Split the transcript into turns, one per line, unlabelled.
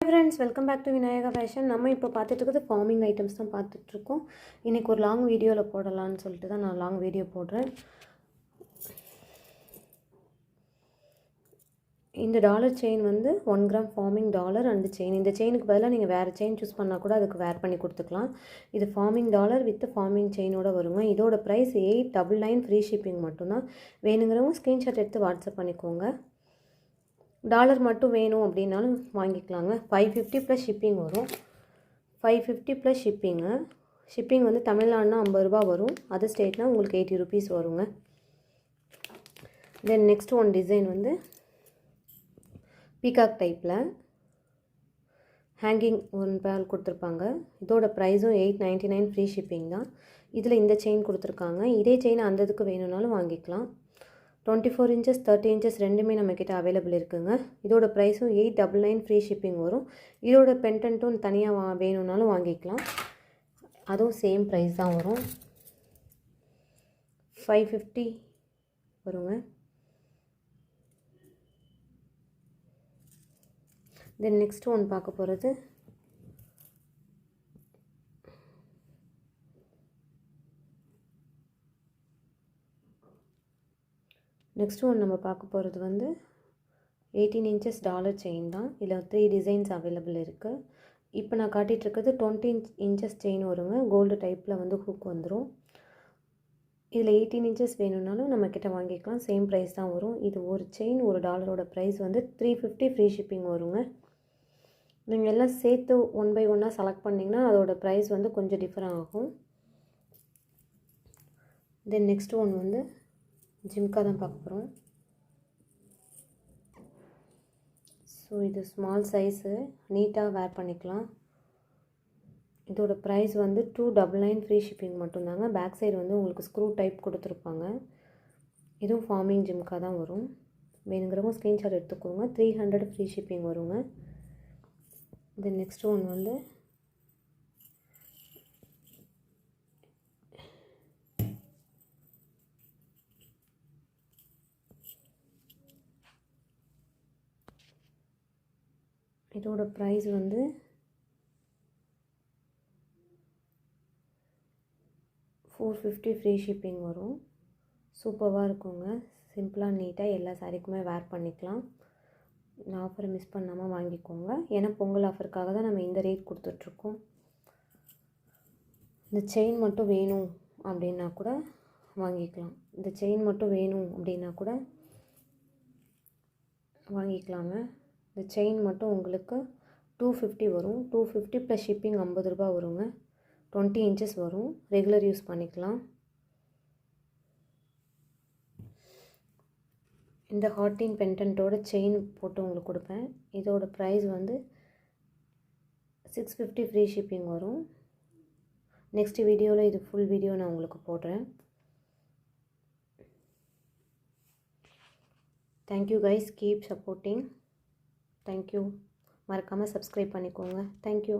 Friends welcome back to Vinayaka fashion நம்ம இப்போ பார்த்துட்டு இருக்கிறது ஃபார்மிங் ஐட்டம்ஸ் தான் பார்த்துட்ருக்கோம் இன்றைக்கி ஒரு லாங் வீடியோவில் போடலான்னு சொல்லிட்டு தான் நான் லாங் வீடியோ போடுறேன். இந்த டாலர் செயின் வந்து one gram forming dollar and chain இந்த செயினுக்கு பதிலாக நீங்கள் வேறு செயின் சூஸ் பண்ணால் கூட அதுக்கு வேர் பண்ணி கொடுத்துக்கலாம். இது ஃபார்மிங் டாலர் வித் ஃபார்மிங் செயினோட வருங்க. இதோட price eight double nine free shipping மட்டும்தான். வேணுங்கிறவங்க ஸ்க்ரீன்ஷாட் எடுத்து வாட்ஸ்அப் பண்ணிக்கோங்க. டாலர் மட்டும் வேணும் அப்படின்னாலும் வாங்கிக்கலாங்க. ஃபைவ் ஃபிஃப்டி ப்ளஸ் ஷிப்பிங் வரும். Five fifty plus shipping shipping வந்து தமிழ்நாடுனா ஐம்பது ரூபா வரும். அதர் ஸ்டேட்னால் உங்களுக்கு எயிட்டி ருபீஸ் வருங்க. தென் நெக்ஸ்ட் ஒன் டிசைன் வந்து பீகாக் டைப்பில் ஹேங்கிங் ஒன் பேல் கொடுத்துருப்பாங்க. இதோட ப்ரைஸும் eight ninety nine free shipping தான். இதில் இந்த செயின் கொடுத்துருக்காங்க. இதே செயின் அந்த இதுக்கு வேணும்னாலும் வாங்கிக்கலாம். Twenty four inches thirty inches ரெண்டுமே நம்மக்கிட்ட அவைலபிள் இருக்குதுங்க இதோட ப்ரைஸும் eight double nine free shipping வரும். இதோட பென்டென்ட்டும் தனியாக வா வேணும்னாலும் வாங்கிக்கலாம். அதுவும் சேம் ப்ரைஸ் தான் வரும். ஃபைவ் ஃபிஃப்டி வருங்க. தென் நெக்ஸ்ட் ஒன் பார்க்க போகிறது நெக்ஸ்ட் ஒன் நம்ம பார்க்க போகிறது வந்து எயிட்டீன் இன்ச்சஸ் டாலர் செயின் தான். இதில் த்ரீ டிசைன்ஸ் அவைலபிள் இருக்குது இப்போ நான் காட்டிகிட்ருக்கிறது டுவெண்ட்டி இன்ச் இன்ச்சஸ் செயின் வருங்க கோல்டு டைப்பில் வந்து ஹூக் வந்துடும் இதில் எயிட்டீன் இன்ச்சஸ் வேணும்னாலும் நம்மக்கிட்ட வாங்கிக்கலாம். சேம் ப்ரைஸ் தான் வரும். இது ஒரு செயின் ஒரு டாலரோட ப்ரைஸ் வந்து த்ரீ ஃபிஃப்டி ஃப்ரீ ஷிப்பிங் வருங்க. நீங்கள் எல்லாம் சேர்த்து ஒன் பை ஒன்னாக செலக்ட் பண்ணிங்கன்னா அதோடய ப்ரைஸ் வந்து கொஞ்சம் டிஃப்ரெண்ட் ஆகும். தென் நெக்ஸ்ட் ஒன் வந்து ஜிம்கா தான் பார்க்க போகிறோம் ஸோ இது ஸ்மால் சைஸு நீட்டாக வேர் பண்ணிக்கலாம். இதோட ப்ரைஸ் வந்து two double nine free shipping மட்டும்தாங்க. பேக் சைடு வந்து உங்களுக்கு ஸ்க்ரூ டைப் கொடுத்துருப்பாங்க. இதுவும் ஃபார்மிங் ஜிம்க்காக தான் வரும். வேணுங்கிறவங்க ஸ்க்ரீன்ஷாட் எடுத்துக்கோங்க. த்ரீ ஹண்ட்ரட் ஃப்ரீ ஷிப்பிங் வருங்க. தென் நெக்ஸ்ட் ஒன் வந்து இதோட ப்ரைஸ் வந்து ஃபோர் ஃபிஃப்டி ஃப்ரீ ஷிப்பிங் வரும். சூப்பராக இருக்குங்க. சிம்பிளாக நீட்டாக எல்லா சாரீக்குமே வேர் பண்ணிக்கலாம். இந்த ஆஃபரை மிஸ் பண்ணாமல் வாங்கிக்கோங்க. ஏன்னா பொங்கல் ஆஃபருக்காக தான் நம்ம இந்த ரேட் கொடுத்துட்ருக்கோம். இந்த செயின் மட்டும் வேணும் அப்படின்னா கூட வாங்கிக்கலாம். இந்த செயின் மட்டும் வேணும் அப்படின்னா கூட வாங்கிக்கலாங்க. இந்த செயின் மட்டும் உங்களுக்கு டூ ஃபிஃப்டி வரும். டூ ஃபிஃப்டி ப்ளஸ் ஷிப்பிங் ஐம்பது ரூபா வருங்க. டுவெண்ட்டி இன்ச்சஸ் வரும். ரெகுலர் யூஸ் பண்ணிக்கலாம். இந்த ஹார்டின் பென்டன்ட்டோட செயின் போட்டு உங்களுக்கு கொடுப்பேன். இதோட ப்ரைஸ் வந்து சிக்ஸ் ஃபிஃப்டி ஃப்ரீ ஷிப்பிங் வரும். நெக்ஸ்ட் வீடியோவில் இது ஃபுல் வீடியோ நான் உங்களுக்கு போடுறேன். Thank you guys keep supporting thank you மறக்காமல் சப்ஸ்கிரைப் பண்ணிக்கோங்க தேங்க்யூ